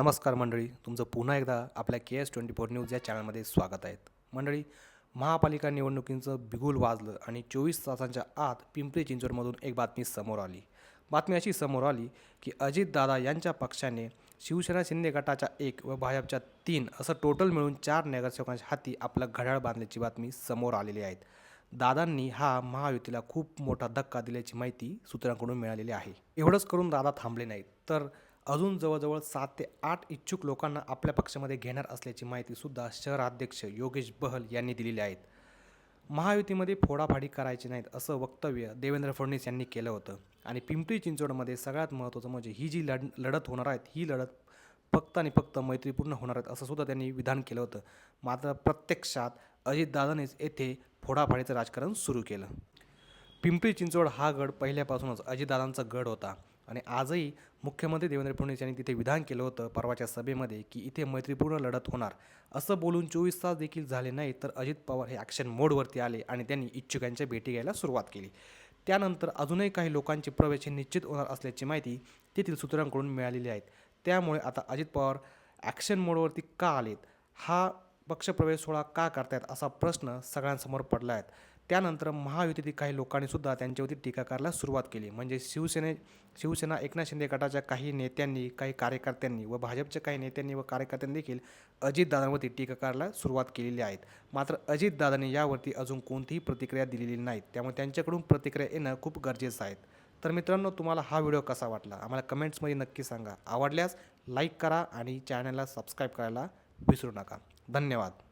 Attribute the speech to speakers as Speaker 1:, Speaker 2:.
Speaker 1: नमस्कार मंडळी तुमचं पुन्हा एकदा आपल्या K S twenty four news या चॅनलमध्ये स्वागत आहेत मंडळी महापालिका निवडणुकींचं बिगुल वाजलं आणि चोवीस तासांच्या आत पिंपरी चिंचवडमधून एक बातमी समोर आली. बातमी अशी समोर आली की अजितदादा यांच्या पक्षाने शिवसेना शिंदे गटाच्या एक व भाजपच्या तीन असं टोटल मिळून चार नगरसेवकांच्या हाती आपलं घड्याळ बांधल्याची बातमी समोर आलेली आहेत दादांनी हा महायुतीला खूप मोठा धक्का दिल्याची माहिती सूत्रांकडून मिळालेली आहे. एवढंच करून दादा थांबले नाहीत. तर अजून जवळजवळ सात ते आठ इच्छुक लोकांना आपल्या पक्षामध्ये घेणार असल्याची माहितीसुद्धा शहराध्यक्ष योगेश बहल यांनी दिलेली आहेत महायुतीमध्ये फोडाफाडी करायची नाहीत असं वक्तव्य देवेंद्र फडणवीस यांनी केलं होतं. आणि पिंपरी चिंचवडमध्ये सगळ्यात महत्त्वाचं म्हणजे ही जी लढ लढत होणार आहेत ही लढत फक्त आणि फक्त मैत्रीपूर्ण होणार आहेत असं सुद्धा त्यांनी विधान केलं होतं. मात्र प्रत्यक्षात अजितदादानेच येथे फोडाफाडीचं राजकारण सुरू केलं. पिंपरी चिंचवड हा गड पहिल्यापासूनच अजितदादांचा गड होता. आणि आजही मुख्यमंत्री देवेंद्र फडणवीस यांनी तिथे विधान केलं होतं परवाच्या सभेमध्ये की इथे मैत्रीपूर्ण लढत होणार. असं बोलून चोवीस तास देखील झाले नाही तर अजित पवार हे ॲक्शन मोडवरती आले आणि त्यांनी इच्छुकांच्या भेटी घ्यायला सुरुवात केली. त्यानंतर अजूनही काही लोकांचे प्रवेश हे निश्चित होणार असल्याची माहिती तेथील सूत्रांकडून मिळालेली आहेत त्यामुळे आता अजित पवार ॲक्शन मोडवरती का आलेत? हा पक्षप्रवेश सोहळा का करतायत असा प्रश्न सगळ्यांसमोर पडला आहे त्यानंतर महायुतीतील काही लोकांनी सुद्धा त्यांच्यावरती टीका करायला सुरुवात केली. म्हणजे शिवसेने शिवसेना एकनाथ शिंदे गटाच्या काही नेत्यांनी काही कार्यकर्त्यांनी व भाजपच्या काही नेत्यांनी व कार्यकर्त्यांनी देखील अजितदादांवरती टीका करायला सुरुवात केलेली आहेत. मात्र अजितदादांनी यावरती अजून कोणतीही प्रतिक्रिया दिलेली नाहीत. त्यामुळे त्यांच्याकडून प्रतिक्रिया येणं खूप गरजेचं आहे. तर मित्रांनो तुम्हाला हा व्हिडिओ कसा वाटला? आम्हाला कमेंट्समध्ये नक्की सांगा. आवडल्यास लाईक करा आणि चॅनलला सबस्क्राईब करायला विसरू नका. धन्यवाद.